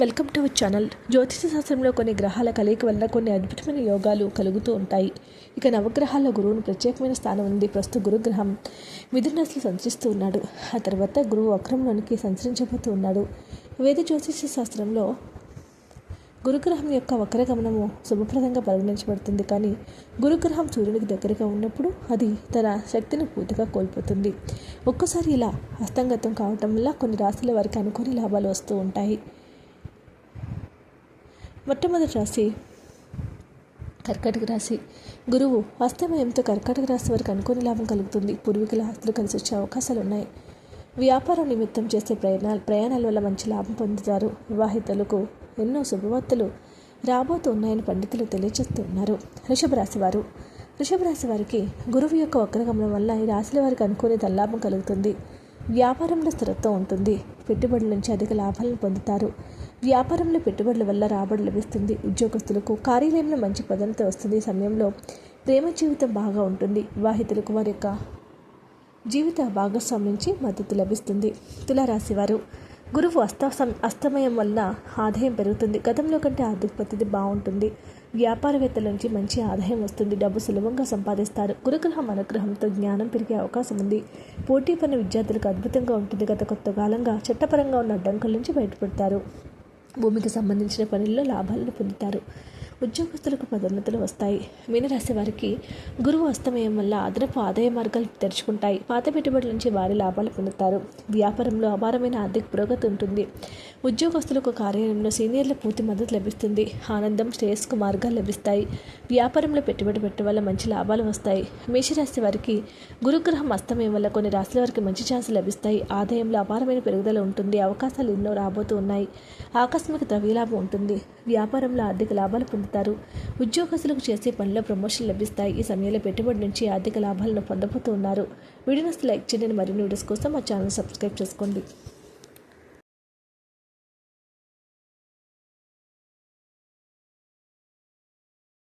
Welcome to channel జ్యోతిష శాస్త్రంలో కొన్ని గ్రహాల కలయిక వల్ల కొన్ని అద్భుతమైన యోగాలు కలుగుతూ ఉంటాయి. ఇక నవగ్రహాల్లో గురువును ప్రత్యేకమైన స్థానం ఉంది. ప్రస్తుత గురుగ్రహం మిథునరాశిలో సంచరిస్తూ ఉన్నాడు. ఆ తర్వాత గురువు అక్రమంలోనికి సంచరించబోతూ ఉన్నాడు. వేద జ్యోతిష శాస్త్రంలో గురుగ్రహం యొక్క వక్రగమనము శుభప్రదంగా పరిగణించబడుతుంది. కానీ గురుగ్రహం సూర్యునికి దగ్గరగా ఉన్నప్పుడు అది తన శక్తిని పూర్తిగా కోల్పోతుంది. ఒక్కసారి ఇలా హస్తంగతం కావటం వల్ల కొన్ని రాశుల వారికి అనుకోని లాభాలు వస్తూ ఉంటాయి. మొట్టమొదటి రాశి? కర్కాటక రాశి. గురువు అస్తమయంతో కర్కాటక రాశి వారికి అనుకోని లాభం కలుగుతుంది. పూర్వీకుల ఆస్తులు కలిసి వచ్చే అవకాశాలు ఉన్నాయి. వ్యాపారం నిమిత్తం చేసే ప్రయాణాలు ప్రయాణాల వల్ల మంచి లాభం పొందుతారు. వివాహితులకు ఎన్నో శుభవార్తలు రాబోతూ ఉన్నాయని పండితులు తెలియజేస్తున్నారు వృషభ రాశి వారు. వృషభ రాశి వారికి గురువు యొక్క వక్రగమనం వల్ల ఈ రాశుల వారికి అనుకోని తల్లాభం కలుగుతుంది. వ్యాపారంలో స్థిరత్వం ఉంటుంది. పెట్టుబడుల నుంచి అధిక లాభాలను పొందుతారు. వ్యాపారంలో పెట్టుబడుల వల్ల రాబడి లభిస్తుంది. ఉద్యోగస్తులకు కార్యాలయంలో మంచి పదోన్నతి వస్తుంది. సమయంలో ప్రేమ జీవితం బాగా ఉంటుంది. వివాహితులకు వారి యొక్క జీవిత భాగస్వామి నుంచి మద్దతు లభిస్తుంది. తులారాశి వారు గురువు అస్త అస్తమయం వల్ల ఆదాయం పెరుగుతుంది. గతంలో కంటే ఆర్థిక పద్ధతి బాగుంటుంది. వ్యాపారవేత్తల నుంచి మంచి ఆదాయం వస్తుంది. డబ్బు సులభంగా సంపాదిస్తారు. గురుగ్రహం అనుగ్రహంతో జ్ఞానం పెరిగే అవకాశం ఉంది. పోటీ పని విద్యార్థులకు అద్భుతంగా ఉంటుంది. గత కొత్త కాలంగా చట్టపరంగా ఉన్న అడ్డంకుల నుంచి బయటపడతారు. భూమికి సంబంధించిన పనుల్లో లాభాలను పొందుతారు. ఉద్యోగస్తులకు పదోన్నతులు వస్తాయి. మీనరాశి వారికి గురువు అస్తమయం వల్ల అదనపు ఆదాయ మార్గాలు తెరుచుకుంటాయి. పాత పెట్టుబడుల నుంచి వారి లాభాలు పొందుతారు. వ్యాపారంలో అపారమైన ఆర్థిక పురోగతి ఉంటుంది. ఉద్యోగస్తులకు కార్యాలయంలో సీనియర్ల పూర్తి మద్దతు లభిస్తుంది. ఆనందం శ్రేయస్కు మార్గాలు లభిస్తాయి. వ్యాపారంలో పెట్టుబడి పెట్టడం వల్ల మంచి లాభాలు వస్తాయి. మేషరాశి వారికి గురుగ్రహం అస్తమయం వల్ల కొన్ని రాశుల వారికి మంచి ఛాన్స్ లభిస్తాయి. ఆదాయంలో అపారమైన పెరుగుదల ఉంటుంది. అవకాశాలు ఎన్నో రాబోతూ ఉన్నాయి. ఆకస్మిక ద్రవ్యలాభం ఉంటుంది. వ్యాపారంలో ఆర్థిక లాభాలు పొందుతారు. ఉద్యోగస్తులకు చేసే పనిలో ప్రమోషన్ లభిస్తాయి. ఈ సమయంలో పెట్టుబడి నుంచి ఆర్థిక లాభాలను పొందబోతూ ఉన్నారు వీడియోస్ లైక్ చేయండి. మరిన్ని వీడియోస్ కోసం మా ఛానల్ సబ్స్క్రైబ్ చేసుకోండి.